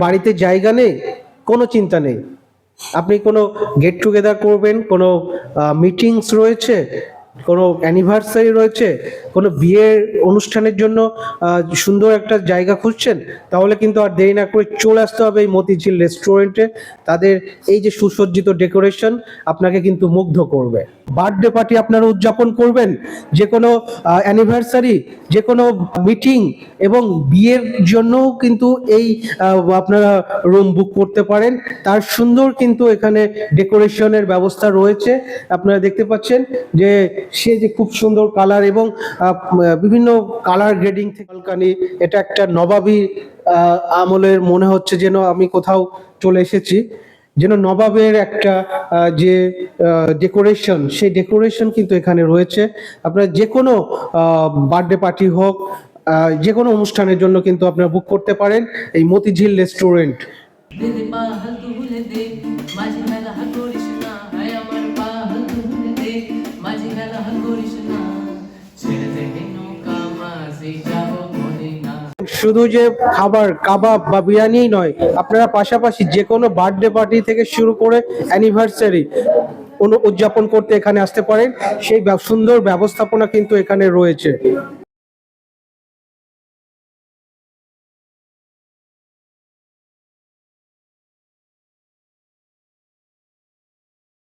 বাড়িতে জায়গা নেই কোনো চিন্তা নেই। আপনি কোনো গেট টুগেদার করবেন কোনো মিটিংস রয়েছে কোনো অ্যানিভার্সারি রয়েছে? কোনো বিয়ের অনুষ্ঠানের জন্য সুন্দর একটা জায়গা খুঁজছেন? তাহলে কিন্তু আর দেরি না করে চলে আসতে হবে এই মতিঝিল রেস্টুরেন্টে তাদের এই যে সুসজ্জিত ডেকোরেশন আপনাকে কিন্তু মুগ্ধ করবে। বার্থডে পার্টি আপনারা উদযাপন করবেন। যে কোনো অ্যানিভার্সারি যে কোনো মিটিং এবং বিয়ের জন্যও কিন্তু এই আপনারা রুম বুক করতে পারেন। তার সুন্দর কিন্তু এখানে ডেকোরেশনের ব্যবস্থা রয়েছে। আপনারা দেখতে পাচ্ছেন যে সে যে খুব সুন্দর কালার এবং বিভিন্ন কালার গ্রেডিং থেকে এটা একটা নবাবী আমলের মনে হচ্ছে যেন আমি কোথাও চলে এসেছি। যেন নবাবের একটা যে ডেকোরেশন সেই ডেকোরেশন কিন্তু এখানে রয়েছে। আপনার যে কোনো বার্থডে পার্টি হোক যে কোনো অনুষ্ঠানের জন্য কিন্তু আপনারা বুক করতে পারেন এই মতিঝিল রেস্টুরেন্ট শুধু যে খাবার, কাবাব বা বিরিয়ানিই নয়, আপনারা পাশাপাশি যে কোনো বার্থডে পার্টি থেকে শুরু করে অ্যানিভার্সারি কোনো উদযাপন করতে এখানে আসতে পারেন। সেই সুন্দর ব্যবস্থাপনা কিন্তু এখানে রয়েছে।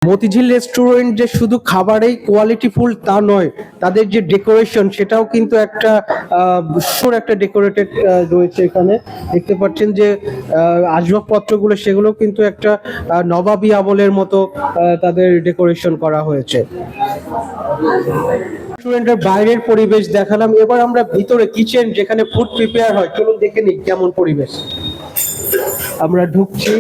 মতিঝিল রেস্টুরেন্ট যে শুধু খাবারেই কোয়ালিটিফুল তা নয়, তাদের যে ডেকোরেশন সেটাও কিন্তু একটা সুর একটা ডেকোরেটেড রয়েছে এখানে। দেখতে পাচ্ছেন যে আসবাবপত্রগুলো সেগুলো কিন্তু একটা নবাবী আমলের মতো তাদের ডেকোরেশন করা হয়েছে। রেস্টুরেন্টের বাইরের পরিবেশ দেখালাম। এবার আমরা ভিতরে কিচেন যেখানে ফুড প্রিপেয়ার হয়, চলুন দেখে নিই কেমন পরিবেশ। আমরা ঢুকছি।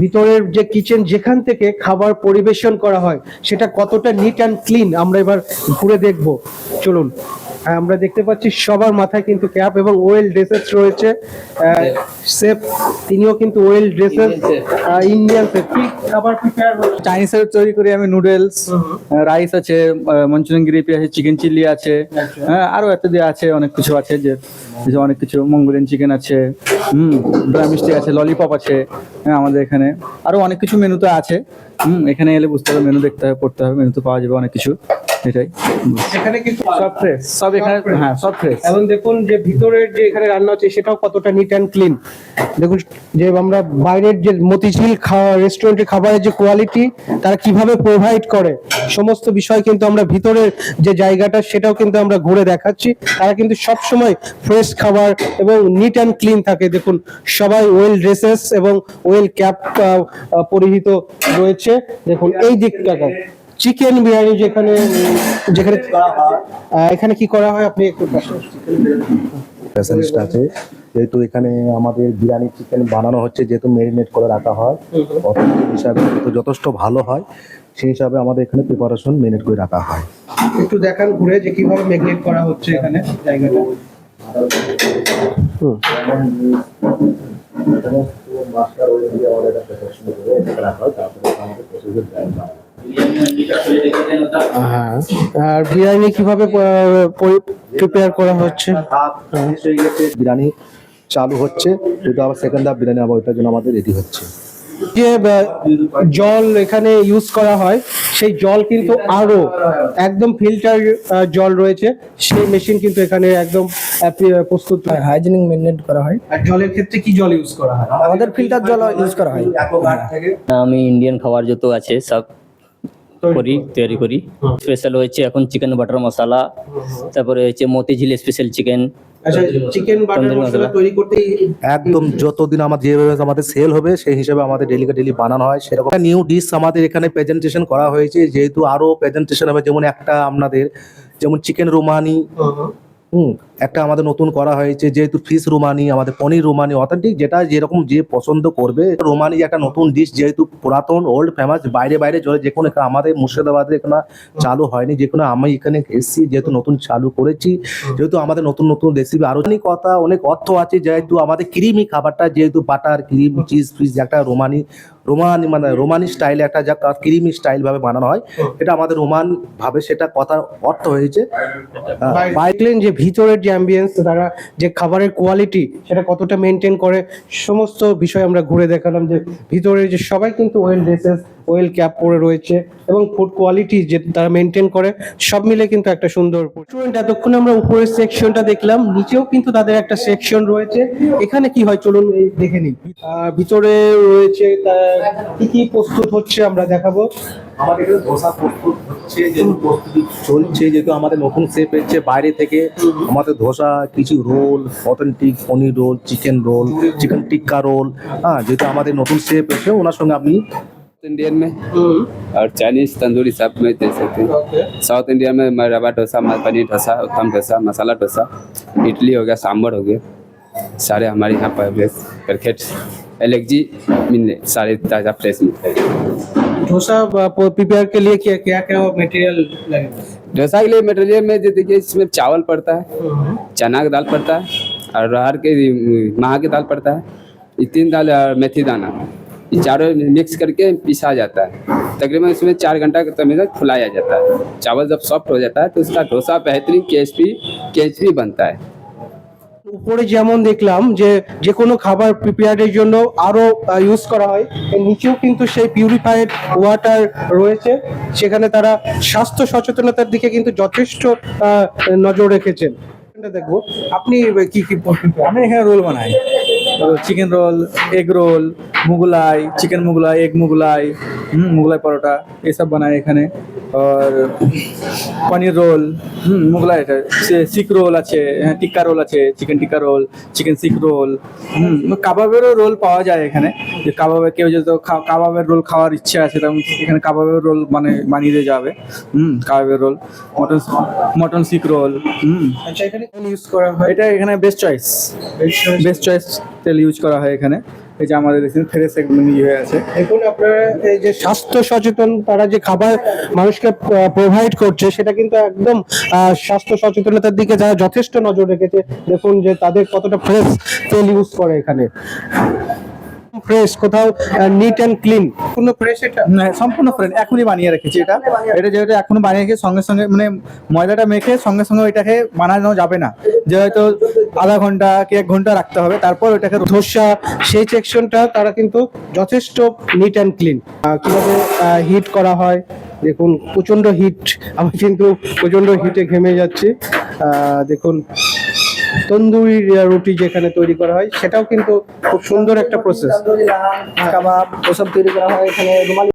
ভিতরের যে কিচেন যেখান থেকে খাবার পরিবেশন করা হয়, সেটা কতটা নিট অ্যান্ড ক্লিন আমরা এবার ঘুরে দেখব। চলুন। আমরা দেখতে পাচ্ছি সবার মাথায় কিন্তু ক্যাপ এবং ওয়েল ড্রেসেস রয়েছে। সেফ তিনিও কিন্তু ওয়েল ড্রেসেস ইন্ডিয়ান সেফ। কি খাবার প্রিপেয়ার হচ্ছে চাইনিজের তৈরি করি আমি নুডলস রাইস আছে মঞ্চুরিয়ান গ্রেভি আছে চিকেন চিলি আছে হ্যাঁ আরও ইত্যাদি আছে অনেক কিছু আছে যে যে অনেক কিছু মঙ্গোলিয়ান চিকেন আছে হুম ড্রাই মিষ্টি আছে ললিপপ আছে হ্যাঁ আমাদের এখানে। আরও অনেক কিছু মেনুতে আছে হুম এখানে এলে বুঝতে হবে মেনু দেখতে হবে পড়তে হবে মেনুতে পাওয়া যাবে অনেক কিছু। এটাই। এখানে কিন্তু সব ফ্রেশ সব এখানে হ্যাঁ সব ফ্রেশ এবং দেখুন যে ভিতরের যে এখানে রান্না হচ্ছে সেটাও কতটা নিট অ্যান্ড ক্লিন দেখুন যে আমরা বাইরের যে মতিঝিল রেস্টুরেন্টের খাবারের যে কোয়ালিটি তারা কীভাবে প্রোভাইড করে সমস্ত বিষয় কিন্তু আমরা ভিতরের যে জায়গাটা সেটাও কিন্তু আমরা ঘুরে দেখাচ্ছি। তারা কিন্তু সব সময় ফ্রেশ খাবার এবং নিট অ্যান্ড ক্লিন থাকে। দেখুন সবাই ওয়েল ড্রেসেস এবং ওয়েল ক্যাপ পরিহিত রয়েছে। দেখুন এই দিকটা চিকেন বিরিয়ানি যেখানে যেখানে এখানে কি করা হয়? আপনি একটু স্পেশালিস্ট আছে। যেহেতু এখানে আমাদের বিরিয়ানি চিকেন বানানো হচ্ছে যেহেতু মেরিনেট করে রাখা হয় অথেন্টিক হিসাবে যেহেতু যথেষ্ট ভালো হয় সেই হিসাবে আমাদের এখানে প্রিপারেশন মেরিনেট করে রাখা হয়। একটু দেখান ঘুরে যে কীভাবে ম্যাগনেট করা হচ্ছে এখানে জায়গাটা। হুম। হ্যাঁ। আর বিরিয়ানি কীভাবে প্রিপেয়ার করা হচ্ছে? বিরিয়ানি চালু হচ্ছে। যেহেতু আবার সেকেন্ড হাফ বিরিয়ানি আবার ওইটার জন্য আমাদের রেডি হচ্ছে। যে জল এখানে ইউজ করা হয় সেই জল কিন্তু আরও একদম ফিল্টার জল রয়েছে। সেই মেশিন কিন্তু এখানে একদম প্রস্তুত হয় হাইজেনিক মেনটেন করা হয়। আর জলের ক্ষেত্রে কি জল ইউজ করা হয়? আমাদের ফিল্টার জল ইউজ করা হয়। আমি ইন্ডিয়ান খাবার যত আছে সব করি তৈরি করি। স্পেশাল হয়েছে এখন চিকেন বাটার মশলা তারপরে হচ্ছে মতিঝিল স্পেশাল চিকেন আচ্ছা চিকেন বাটার মশলা। মশলা। তৈরি করতে একদম যতদিন আমাদের যেভাবে আমাদের সেল হবে সেই হিসাবে আমাদের ডেলি ডেলি বানানো হয়। সেরকম নিউ ডিশ আমাদের এখানে প্রেজেন্টেশন করা হয়েছে। যেহেতু আরও প্রেজেন্টেশন হবে যেমন একটা আপনাদের যেমন চিকেন রোমানি হুম। একটা আমাদের নতুন করা হয়েছে যেহেতু ফিশ রোমানি আমাদের পনির রোমানি অথেন্টিক যেটা যেরকম যে পছন্দ করবে রোমানি একটা নতুন ডিশ যেহেতু পুরাতন ওল্ড ফেমাস বাইরে বাইরে চলে যে কোনো আমাদের মুর্শিদাবাদে এখানে চালু হয়নি যে কোনো আমি এখানে এসেছি যেহেতু নতুন চালু করেছি যেহেতু আমাদের নতুন নতুন রেসিপি আরও অনেক কথা অনেক অর্থ আছে যেহেতু আমাদের ক্রিমি খাবারটা যেহেতু বাটার ক্রিম চিজ ফিজ একটা রোমানি রোমানি মানে রোমানি স্টাইলে একটা যা ক্রিমি স্টাইল ভাবে বানানো হয় এটা আমাদের রোমান ভাবে সেটা কথার অর্থ হয়েছে। দেখলেন যে ভিতরের যে অ্যাম্বিয়েন্স তারা যে খাবারের কোয়ালিটি সেটা কতটা মেনটেন করে, সমস্ত বিষয় আমরা ঘুরে দেখালাম যে ভিতরে যে সবাই কিন্তু ওয়েল ড্রেসেস ওয়েল ক্যাপ পরে রয়েছে এবং ফুড কোয়ালিটি যে তারা মেনটেন করে, সব মিলে কিন্তু একটা সুন্দর রেস্টুরেন্ট এতক্ষণ আমরা উপরের সেকশনটা দেখলাম, নিচেও কিন্তু তাদের একটা সেকশন রয়েছে। এখানে কি হয় চলুন এই দেখে নিই। ভিতরে রয়েছে কি কি প্রস্তুত হচ্ছে আমরা দেখাবো। আমাদের হচ্ছে, যেহেতু চলছে, যেহেতু আমাদের নতুন শেপ এসেছে বাইরে থেকে। আমাদের ধোসা কিছু roll authentic paneer roll chicken roll chicken tikka roll হ্যাঁ যেহেতু আমাদের নতুন শেপ এসেছে, ওনার সঙ্গে আপনি इंडियन में। और चाइनीज़ तंदूरी सब में दे सकते हैं। साउथ इंडिया में रवा डोसा पनीर डोसा उत्तम डोसा मसाला डोसा इडली हो गया सांभर हो गया। सारे हमारे यहाँ पर क्रिकेट एलेक्जी मिलने सारे ताज़ा फ्रेश मिलते हैं। डोसा प्रिपेयर के लिए क्या क्या क्या मटेरियल लगेगा? डोसा के लिए मटेरियल में जो देखिए इसमें चावल पड़ता है चना का दाल पड़ता है और अरहर के माह की दाल पड़ता है ये तीन दाल और मेथी दाना। ये चारों मिक्स करके पिसा जाता है तकरीबन इसमें चार घंटा के समय तक फुलाया जाता है चावल जब सॉफ्ट हो जाता है तो उसका डोसा बेहतरीन केएचपी केएचपी बनता है উপরে যেমন দেখলাম যে যে কোনো খাবার প্রিপেয়ারের জন্য আরো ইউজ করা হয় এর নিচেও কিন্তু সেই পিউরিফাইড ওয়াটার রয়েছে সেখানে তারা স্বাস্থ্য সচেতনতার দিকে কিন্তু যথেষ্ট আহ, নজর রেখেছেন এটা দেখবো আপনি কি কি prepare আমি এখানে রোল বানাই Chicken roll egg roll Mughlai chicken Mughlai egg Mughlai হুম মুগলাই পরোটা, এসব বানায় এখানে। আর পনির রোল হুম মুগলাই সিক রোল আছে হ্যাঁ টিক্কা রোল আছে chicken tikka roll chicken seekh roll হুম, কাবাবেরও রোল পাওয়া যায় এখানে। যে কাবাবে কেউ যদি কাবাবের রোল খাওয়ার ইচ্ছে আছে তখন এখানে কাবাবের রোল মানে বানিয়ে দিয়ে যাবে। হুম কাবাবের roll. Mutton mutton seekh roll. হুম। আচ্ছা এখানে ইউজ করা হয়? এটা এখানে বেস্ট চয়েস বেস্ট চয়েস তেল ইউজ করা হয় এখানে। এই যে আমাদের এখানে ফ্রেশ একদম ইয়ে হয়ে আছে। দেখুন আপনারা এই যে স্বাস্থ্য সচেতন তারা যে খাবার মানুষকে প্রোভাইড করছে সেটা কিন্তু একদম স্বাস্থ্য সচেতনতার দিকে যারা যথেষ্ট নজর রেখেছে। দেখুন যে তাদের কতটা ফ্রেশ তেল ইউজ করে এখানে। ফ্রেশ কোথাও নিট অ্যান্ড ক্লিন কোনো ফ্রেশ এটা? না, সম্পূর্ণ ফ্রেশ এখনই বানিয়ে রেখেছি এটা। এটা যেহেতু এখনও বানিয়ে রেখে সঙ্গে সঙ্গে মানে ময়দাটা মেখে সঙ্গে সঙ্গে ওইটাকে বানানো যাবে না। যে হয়তো আধা ঘণ্টা কি এক ঘণ্টা রাখতে হবে তারপর ওইটাকে ধোসা সেই সেকশনটা তারা কিন্তু যথেষ্ট নিট অ্যান্ড ক্লিন কীভাবে হিট করা হয় দেখুন প্রচণ্ড হিট আমি কিন্তু প্রচণ্ড হিটে ঘেমে যাচ্ছি। দেখুন তন্দুরি রুটি যেখানে তৈরি করা হয়, সেটাও কিন্তু খুব সুন্দর একটা প্রসেস কাবাব, ওসব তৈরি করা হয় এখানে।